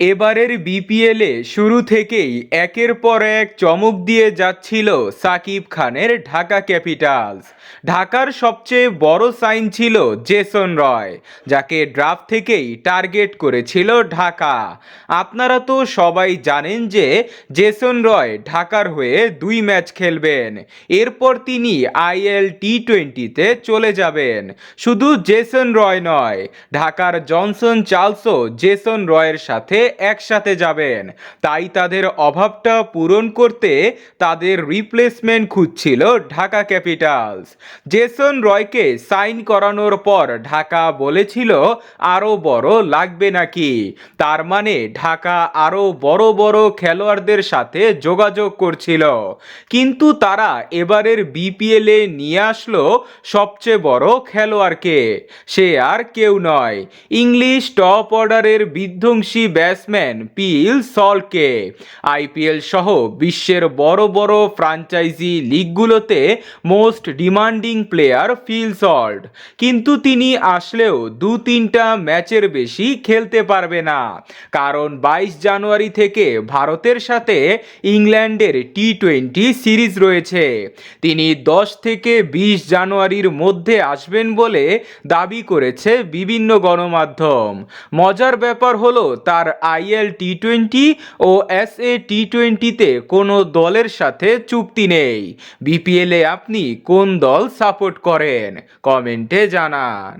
এবারের বিপিএলে শুরু থেকেই একের পর এক চমক দিয়ে যাচ্ছিল সাকিব খানের ঢাকা ক্যাপিটালস। ঢাকার সবচেয়ে বড় সাইন ছিল জেসন রয়, যাকে ড্রাফট থেকেই টার্গেট করেছিল ঢাকা। আপনারা তো সবাই জানেন যে জেসন রয় ঢাকার হয়ে দুই ম্যাচ খেলবেন। এরপর তিনি আইএল টি টোয়েন্টিতে চলে যাবেন। শুধু জেসন রয় নয়, ঢাকার জনসন চার্লসও জেসন রয়ের সাথে একসাথে যাবেন। তাই তাদের অভাবটা পূরণ করতে তাদের রিপ্লেসমেন্ট খুঁজছিল ঢাকা ক্যাপিটালস জেসন রয়কে সাইন করানোর পর ঢাকা বলেছিল আরও বড় লাগবে নাকি? তার মানে ঢাকা আরও বড় বড় খেলোয়াড়দের সাথে যোগাযোগ করছিল। কিন্তু তারা এবারের বিপিএলে নিয়ে আসলো সবচেয়ে বড় খেলোয়াড়কে। সে আর কেউ নয়। ইংলিশ টপ অর্ডারের বিধ্বংসী ব্যাটসম্যান পিল সলকে। আইপিএল সহ বিশ্বের বড় বড় franchise লিগগুলোতে most demanding player Phil Salt. কিন্তু তিনি আসলেও দু তিনটা ম্যাচের বেশি খেলতে পারবে না। কারণ বাইশ জানুয়ারি থেকে ভারতের সাথে ইংল্যান্ডের টি টোয়েন্টি সিরিজ রয়েছে। তিনি দশ থেকে বিশ জানুয়ারির মধ্যে আসবেন বলে দাবি করেছে বিভিন্ন গণমাধ্যম। মজার ব্যাপার হলো তার আইএল টি টোয়েন্টি ও এস এ টি টোয়েন্টিতে কোনো দলের সাথে চুক্তি নেই। বিপিএলে আপনি কোন দল সাপোর্ট করেন? কমেন্টে জানান।